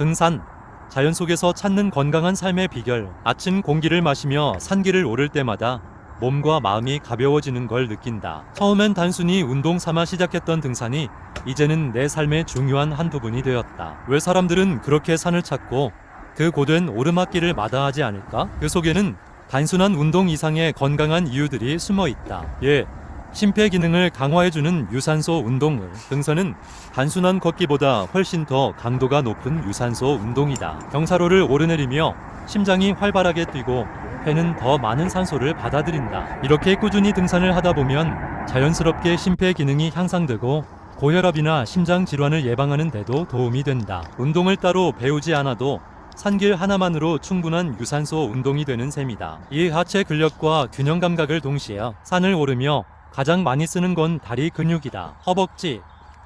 등산. 자연 속에서 찾는 건강한 삶의 비결. 아침 공기를 마시며 산길을 오를 때마다 몸과 마음이 가벼워지는 걸 느낀다. 처음엔 단순히 운동 삼아 시작했던 등산이 이제는 내 삶의 중요한 한 부분이 되었다. 왜 사람들은 그렇게 산을 찾고 그 고된 오르막길을 마다하지 않을까? 그 속에는 단순한 운동 이상의 건강한 이유들이 숨어 있다. 예. 심폐 기능을 강화해주는 유산소 운동을 등산은 단순한 걷기보다 훨씬 더 강도가 높은 유산소 운동이다. 경사로를 오르내리며 심장이 활발하게 뛰고 폐는 더 많은 산소를 받아들인다. 이렇게 꾸준히 등산을 하다 보면 자연스럽게 심폐 기능이 향상되고 고혈압이나 심장 질환을 예방하는 데도 도움이 된다. 운동을 따로 배우지 않아도 산길 하나만으로 충분한 유산소 운동이 되는 셈이다. 이 하체 근력과 균형 감각을 동시에 산을 오르며 가장 많이 쓰는 건 다리 근육이다. 허벅지,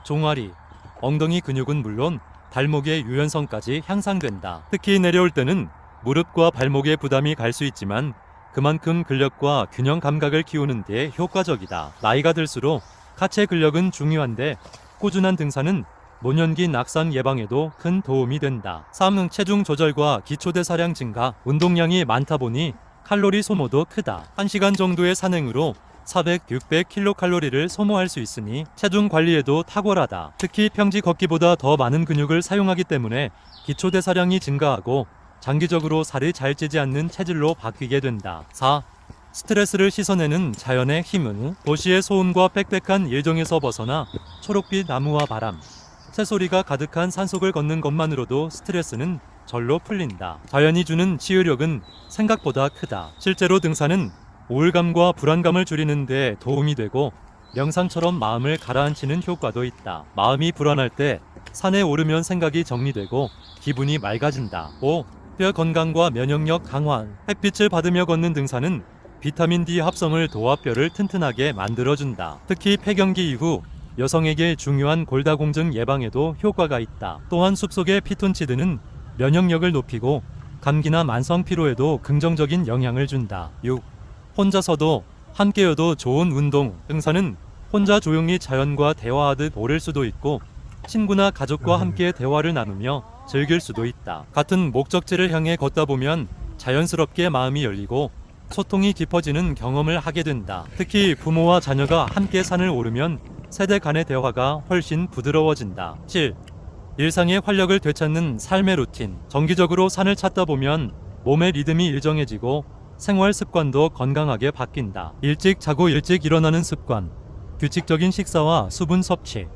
종아리, 엉덩이 근육은 물론 발목의 유연성까지 향상된다. 특히 내려올 때는 무릎과 발목에 부담이 갈 수 있지만 그만큼 근력과 균형 감각을 키우는 데 효과적이다. 나이가 들수록 하체 근력은 중요한데 꾸준한 등산은 노년기 낙상 예방에도 큰 도움이 된다. 3. 체중 조절과 기초대사량 증가. 운동량이 많다 보니 칼로리 소모도 크다. 1시간 정도의 산행으로 400, 600 킬로칼로리를 소모할 수 있으니 체중 관리에도 탁월하다. 특히 평지 걷기보다 더 많은 근육을 사용하기 때문에 기초 대사량이 증가하고 장기적으로 살이 잘 찌지 않는 체질로 바뀌게 된다. 4. 스트레스를 씻어내는 자연의 힘은 도시의 소음과 빽빽한 일정에서 벗어나 초록빛 나무와 바람, 새소리가 가득한 산속을 걷는 것만으로도 스트레스는 절로 풀린다. 자연이 주는 치유력은 생각보다 크다. 실제로 등산은 우울감과 불안감을 줄이는 데 도움이 되고 명상처럼 마음을 가라앉히는 효과도 있다. 마음이 불안할 때 산에 오르면 생각이 정리되고 기분이 맑아진다. 5. 뼈 건강과 면역력 강화. 햇빛을 받으며 걷는 등산은 비타민 D 합성을 도와 뼈를 튼튼하게 만들어준다. 특히 폐경기 이후 여성에게 중요한 골다공증 예방에도 효과가 있다. 또한 숲속의 피톤치드는 면역력을 높이고 감기나 만성 피로에도 긍정적인 영향을 준다. 6. 혼자서도 함께여도 좋은 운동. 등산은 혼자 조용히 자연과 대화하듯 오를 수도 있고 친구나 가족과 함께 대화를 나누며 즐길 수도 있다. 같은 목적지를 향해 걷다 보면 자연스럽게 마음이 열리고 소통이 깊어지는 경험을 하게 된다. 특히 부모와 자녀가 함께 산을 오르면 세대 간의 대화가 훨씬 부드러워진다. 7. 일상의 활력을 되찾는 삶의 루틴. 정기적으로 산을 찾다 보면 몸의 리듬이 일정해지고 생활 습관도 건강하게 바뀐다. 일찍 자고 일찍 일어나는 습관, 규칙적인 식사와 수분 섭취,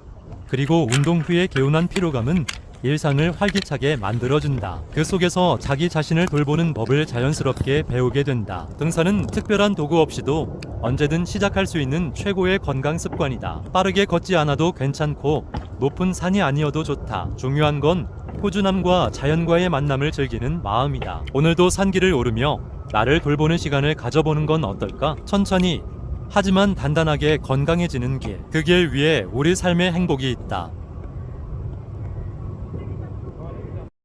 그리고 운동 후의 개운한 피로감은 일상을 활기차게 만들어준다. 그 속에서 자기 자신을 돌보는 법을 자연스럽게 배우게 된다. 등산은 특별한 도구 없이도 언제든 시작할 수 있는 최고의 건강 습관이다. 빠르게 걷지 않아도 괜찮고 높은 산이 아니어도 좋다. 중요한 건 꾸준함과 자연과의 만남을 즐기는 마음이다. 오늘도 산길을 오르며 나를 돌보는 시간을 가져보는 건 어떨까? 천천히 하지만 단단하게 건강해지는 길. 그 길 위에 우리 삶의 행복이 있다.